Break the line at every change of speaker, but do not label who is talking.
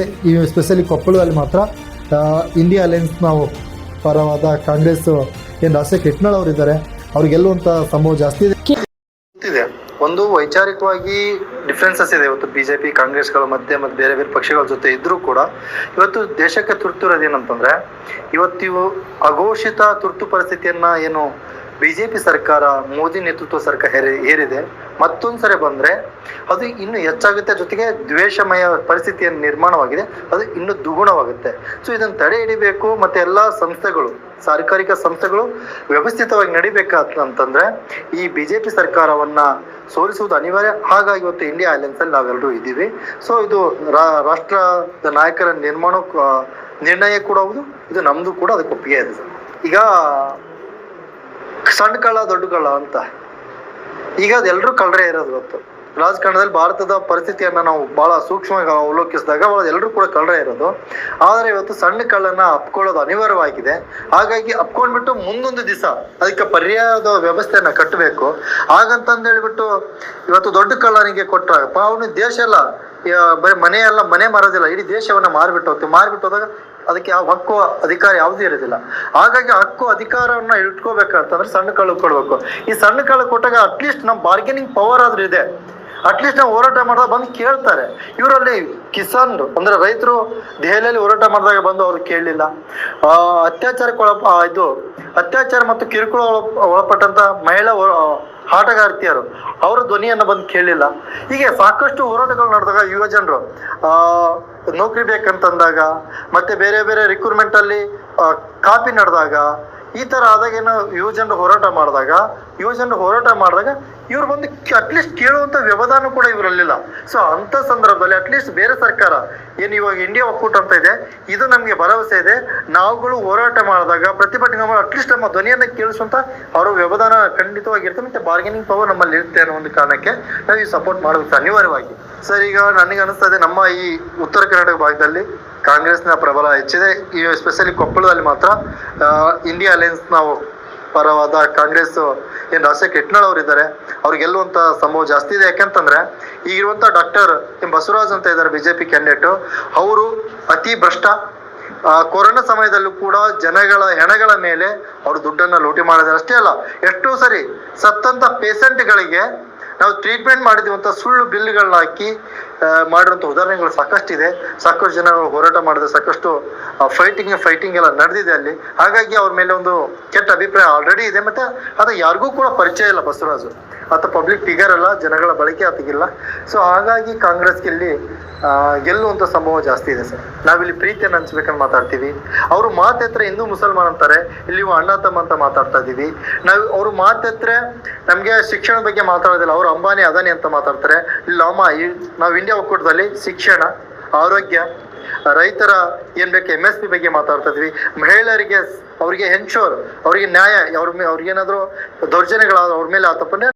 ಈ ಸ್ಪೆಷಲಿ ಕೊಪ್ಪಳದಲ್ಲಿ ಮಾತ್ರ ಇಂಡಿಯಾ ಅಲೆನ್ಸ್ ನಾವು ಪರವಾದ ಕಾಂಗ್ರೆಸ್ ಏನು ರಾಷ್ಟ್ರೀಯ ಅವರು ಇದ್ದಾರೆ ಅವ್ರು ಗೆಲ್ಲುವಂತ ಸಂಭವ ಜಾಸ್ತಿ ಇದೆ.
ಒಂದು ವೈಚಾರಿಕವಾಗಿ ಡಿಫ್ರೆನ್ಸಸ್ ಇದೆ. ಇವತ್ತು ಬಿಜೆಪಿ ಕಾಂಗ್ರೆಸ್ಗಳ ಮಧ್ಯೆ ಮತ್ತು ಬೇರೆ ಬೇರೆ ಪಕ್ಷಗಳ ಜೊತೆ ಇದ್ರೂ ಕೂಡ, ಇವತ್ತು ದೇಶಕ್ಕೆ ತುರ್ತು ಇರೋದೇನಂತಂದ್ರೆ ಇವತ್ತು ಇವು ಅಘೋಷಿತ ತುರ್ತು ಪರಿಸ್ಥಿತಿಯನ್ನ ಏನು ಬಿಜೆಪಿ ಸರ್ಕಾರ, ಮೋದಿ ನೇತೃತ್ವ ಸರ್ಕಾರ ಹೇರಿ, ಹೇರಿದೆ. ಮತ್ತೊಂದು ಸರಿ ಬಂದ್ರೆ ಅದು ಇನ್ನು ಹೆಚ್ಚಾಗುತ್ತೆ. ಜೊತೆಗೆ ದ್ವೇಷಮಯ ಪರಿಸ್ಥಿತಿಯನ್ನು ನಿರ್ಮಾಣವಾಗಿದೆ. ಅದು ಇನ್ನು ದ್ವಿಗುಣವಾಗುತ್ತೆ. ಸೊ ಇದನ್ನು ತಡೆ ಹಿಡಿಬೇಕು. ಮತ್ತೆ ಎಲ್ಲಾ ಸಂಸ್ಥೆಗಳು ಸರ್ಕಾರಿಕ ಸಂಸ್ಥೆಗಳು ವ್ಯವಸ್ಥಿತವಾಗಿ ನಡಿಬೇಕಂತಂದ್ರೆ ಈ ಬಿಜೆಪಿ ಸರ್ಕಾರವನ್ನ ಸೋಲಿಸುವುದು ಅನಿವಾರ್ಯ. ಹಾಗಾಗಿ ಇವತ್ತು ಇಂಡಿಯಾ ಅಲಯನ್ಸ್ ಅಲ್ಲಿ ನಾವೆಲ್ಲರೂ ಇದ್ದೀವಿ. ಸೊ ಇದು ರಾಷ್ಟ್ರದ ನಾಯಕರ ನಿರ್ಮಾಣ ನಿರ್ಣಯ ಕೂಡ ಹೌದು. ಇದು ನಮ್ದು ಕೂಡ ಅದಕ್ಕೆ ಒಪ್ಪಿಗೆ ಇದೆ. ಈಗ ಸಣ್ಣ ಕಳ್ಳ, ದೊಡ್ಡ ಕಳ್ಳ ಅಂತ. ಈಗ ಅದೆಲ್ಲರೂ ಕಳ್ಳರೇ ಇರೋದು ಗೊತ್ತು. ರಾಜಕಾರಣದಲ್ಲಿ ಭಾರತದ ಪರಿಸ್ಥಿತಿಯನ್ನ ನಾವು ಬಹಳ ಸೂಕ್ಷ್ಮವಾಗಿ ಅವಲೋಕಿಸಿದಾಗ ಎಲ್ಲರೂ ಕೂಡ ಕಳ್ಳರೇ ಇರೋದು. ಆದರೆ ಇವತ್ತು ಸಣ್ಣ ಕಳ್ಳನ್ನ ಅಪ್ಕೊಳ್ಳೋದು ಅನಿವಾರ್ಯವಾಗಿದೆ. ಹಾಗಾಗಿ ಅಪ್ಕೊಂಡ್ಬಿಟ್ಟು ಮುಂದೊಂದು ದಿವಸ ಅದಕ್ಕೆ ಪರ್ಯಾಯದ ವ್ಯವಸ್ಥೆಯನ್ನು ಕಟ್ಟಬೇಕು. ಹಾಗಂತಂದು ಹೇಳ್ಬಿಟ್ಟು ಇವತ್ತು ದೊಡ್ಡ ಕಳ್ಳನಿಗೆ ಕೊಟ್ಟಾಗಪ್ಪ, ಅವನು ದೇಶ ಎಲ್ಲ ಬರೀ ಮನೆ ಎಲ್ಲ ಮನೆ ಮಾರೋದಿಲ್ಲ, ಇಡೀ ದೇಶವನ್ನ ಮಾರ್ಬಿಟ್ಟು ಹೋಗ್ತೀವಿ. ಮಾರ್ಬಿಟ್ಟು ಹೋದಾಗ ಅದಕ್ಕೆ ಯಾವ ಹಕ್ಕು, ಅಧಿಕಾರ ಯಾವುದೂ ಇರೋದಿಲ್ಲ. ಹಾಗಾಗಿ ಹಕ್ಕು, ಅಧಿಕಾರವನ್ನ ಇಟ್ಕೋಬೇಕಂತಂದ್ರೆ ಸಣ್ಣ ಕಳ್ಳು ಕೊಡ್ಬೇಕು. ಈ ಸಣ್ಣ ಕಳ್ಳು ಕೊಟ್ಟಾಗ ಅಟ್ಲೀಸ್ಟ್ ನಮ್ಮ ಬಾರ್ಗೇನಿಂಗ್ ಪವರ್ ಆದ್ರೂ ಇದೆ. ಅಟ್ಲೀಸ್ಟ್ ನಾವು ಹೋರಾಟ ಮಾಡಿದಾಗ ಬಂದು ಕೇಳ್ತಾರೆ. ಇವರಲ್ಲಿ ಕಿಸಾನ್ ಅಂದ್ರೆ ರೈತರು ದೆಹಲಿಯಲ್ಲಿ ಹೋರಾಟ ಮಾಡಿದಾಗ ಬಂದು ಅವ್ರು ಕೇಳಲಿಲ್ಲ. ಅತ್ಯಾಚಾರಕ್ಕೆ ಒಳಪ ಇದು ಅತ್ಯಾಚಾರ ಮತ್ತು ಕಿರುಕುಳ ಒಳ- ಒಳಪಟ್ಟಂತ ಮಹಿಳಾ ಆಟಗಾರ್ತಿಯರು, ಅವರ ಧ್ವನಿಯನ್ನು ಬಂದು ಕೇಳಲಿಲ್ಲ. ಹೀಗೆ ಸಾಕಷ್ಟು ಹೋರಾಟಗಳು ನಡೆದಾಗ ಯುವ ಜನರು ನೌಕರಿ ಬೇಕಂತಂದಾಗ ಮತ್ತೆ ಬೇರೆ ಬೇರೆ ರಿಕ್ರೂಟ್ಮೆಂಟ್ ಅಲ್ಲಿ ಕಾಪಿ ನಡೆದಾಗ ಈ ತರ ಆದಾಗ ಏನು ಯುವ ಜನರು ಹೋರಾಟ ಮಾಡಿದಾಗ ಯುವ ಹೋರಾಟ ಮಾಡಿದಾಗ ಇವ್ರು ಬಂದು ಅಟ್ಲೀಸ್ಟ್ ಕೇಳುವಂತ ವ್ಯವಧಾನ ಕೂಡ ಇವರಲ್ಲಿಲ್ಲ. ಸೊ ಅಂತ ಸಂದರ್ಭದಲ್ಲಿ ಅಟ್ಲೀಸ್ಟ್ ಬೇರೆ ಸರ್ಕಾರ, ಏನು ಇವಾಗ ಇಂಡಿಯಾ ಒಕ್ಕೂಟ ಅಂತ ಇದೆ, ಇದು ನಮಗೆ ಭರವಸೆ ಇದೆ. ನಾವುಗಳು ಹೋರಾಟ ಮಾಡಿದಾಗ ಪ್ರತಿಭಟನೆ ಮಾಡಿ ಅಟ್ಲೀಸ್ಟ್ ನಮ್ಮ ಧ್ವನಿಯನ್ನ ಕೇಳಿಸುವಂತ ಅವರ ವ್ಯವಧಾನ ಖಂಡಿತವಾಗಿರುತ್ತೆ. ಮತ್ತೆ ಬಾರ್ಗೇನಿಂಗ್ ಪವರ್ ನಮ್ಮಲ್ಲಿ ಇರುತ್ತೆ ಅನ್ನೋ ಒಂದು ಕಾರಣಕ್ಕೆ ನಾವು ಈ ಸಪೋರ್ಟ್ ಮಾಡಬೇಕು ಅನಿವಾರ್ಯವಾಗಿ. ಸರ್ ಈಗ ನನಗೆ ಇದೆ ನಮ್ಮ ಈ ಉತ್ತರ ಕರ್ನಾಟಕ ಭಾಗದಲ್ಲಿ ಕಾಂಗ್ರೆಸ್ನ ಪ್ರಬಲ ಹೆಚ್ಚಿದೆ. ಈ ಎಸ್ಪೆಷಲಿ ಕೊಪ್ಪಳದಲ್ಲಿ ಮಾತ್ರ ಇಂಡಿಯಾ ಅಲಯನ್ಸ್ ನಾವು ಪರವಾದ ಕಾಂಗ್ರೆಸ್ ಏನ್ ರಾಜಶೇಖರ್ ಕೆಟ್ನಾಳ್ ಅವರು ಇದ್ದಾರೆ ಅವ್ರು ಗೆಲ್ಲುವಂತ ಸಂಭವ ಜಾಸ್ತಿ ಇದೆ. ಯಾಕಂತಂದ್ರೆ, ಈಗಿರುವಂತ ಡಾಕ್ಟರ್ ಎಂ ಬಸವರಾಜ್ ಅಂತ ಇದ್ದಾರೆ ಬಿಜೆಪಿ ಕ್ಯಾಂಡಿಡೇಟ್, ಅವರು ಅತಿ ಭ್ರಷ್ಟ. ಕೊರೋನಾ ಸಮಯದಲ್ಲೂ ಕೂಡ ಜನಗಳ ಹೆಣಗಳ ಮೇಲೆ ಅವರು ದುಡ್ಡನ್ನ ಲೂಟಿ ಮಾಡಿದ್ದಾರೆ. ಅಷ್ಟೇ ಅಲ್ಲ, ಎಷ್ಟೋ ಸರಿ ಸತ್ತಂತ ಪೇಷಂಟ್ಗಳಿಗೆ ನಾವು ಟ್ರೀಟ್ಮೆಂಟ್ ಮಾಡಿದೀವಂತ ಸುಳ್ಳು ಬಿಲ್ಗಳನ್ನ ಹಾಕಿ ಆ, ಮಾಡಿರುವಂತ ಉದಾಹರಣೆಗಳು ಸಾಕಷ್ಟಿದೆ. ಸಾಕಷ್ಟು ಜನಗಳು ಹೋರಾಟ ಮಾಡಿದೆ ಸಾಕಷ್ಟು ಫೈಟಿಂಗ್ ಫೈಟಿಂಗ್ ಎಲ್ಲ ನಡೆದಿದೆ ಅಲ್ಲಿ. ಹಾಗಾಗಿ ಅವ್ರ ಮೇಲೆ ಒಂದು ಕೆಟ್ಟ ಅಭಿಪ್ರಾಯ ಆಲ್ರೆಡಿ ಇದೆ. ಮತ್ತೆ ಅದು ಯಾರಿಗೂ ಕೂಡ ಪರಿಚಯ ಇಲ್ಲ ಬಸವರಾಜು. ಆತ ಪಬ್ಲಿಕ್ ಫಿಗರ್ ಅಲ್ಲ ಜನಗಳ ಬಳಕೆ ಆತಗಿಲ್ಲ ಸೊ ಹಾಗಾಗಿ ಕಾಂಗ್ರೆಸ್ಗೆ ಇಲ್ಲಿ ಗೆಲ್ಲುವಂತ ಸಂಭವ ಜಾಸ್ತಿ ಇದೆ ಸರ್. ನಾವಿಲ್ಲಿ ಪ್ರೀತಿಯನ್ನು ಹಂಚ್ಬೇಕಂತ ಮಾತಾಡ್ತೀವಿ. ಅವರು ಮಾತೆತ್ರ ಹಿಂದೂ ಮುಸಲ್ಮಾನ್ ಅಂತಾರೆ. ಇಲ್ಲಿ ಅಣ್ಣ ತಮ್ಮ ಅಂತ ಮಾತಾಡ್ತಾ ಇದ್ದೀವಿ. ನಾವು ಅವ್ರು ಮಾತೆತ್ರ ನಮ್ಗೆ ಶಿಕ್ಷಣ ಬಗ್ಗೆ ಮಾತಾಡೋದಿಲ್ಲ. ಅವರು ಅಂಬಾನಿ ಅದಾನಿ ಅಂತ ಮಾತಾಡ್ತಾರೆ. ಇಲ್ಲಿ ಅಮ್ಮ ನಾವು ಇಂಡಿಯಾ ಒಕ್ಕೂಟದಲ್ಲಿ ಶಿಕ್ಷಣ, ಆರೋಗ್ಯ, ರೈತರ ಏನ್ ಬೇಕು ಎಂ ಎಸ್ ಪಿ ಬಗ್ಗೆ ಮಾತಾಡ್ತಾ ಇದ್ವಿ. ಮಹಿಳೆಯರಿಗೆ ಅವರಿಗೆ ಹೆನ್ಶೋರ್ ಅವರಿಗೆ ನ್ಯಾಯ, ಅವ್ರ ಮೇ ಅವ್ರಿಗೇನಾದ್ರು ದೌರ್ಜನ್ಯಗಳಾದ ಅವ್ರ ಮೇಲೆ ಆತಪ್ಪನೇ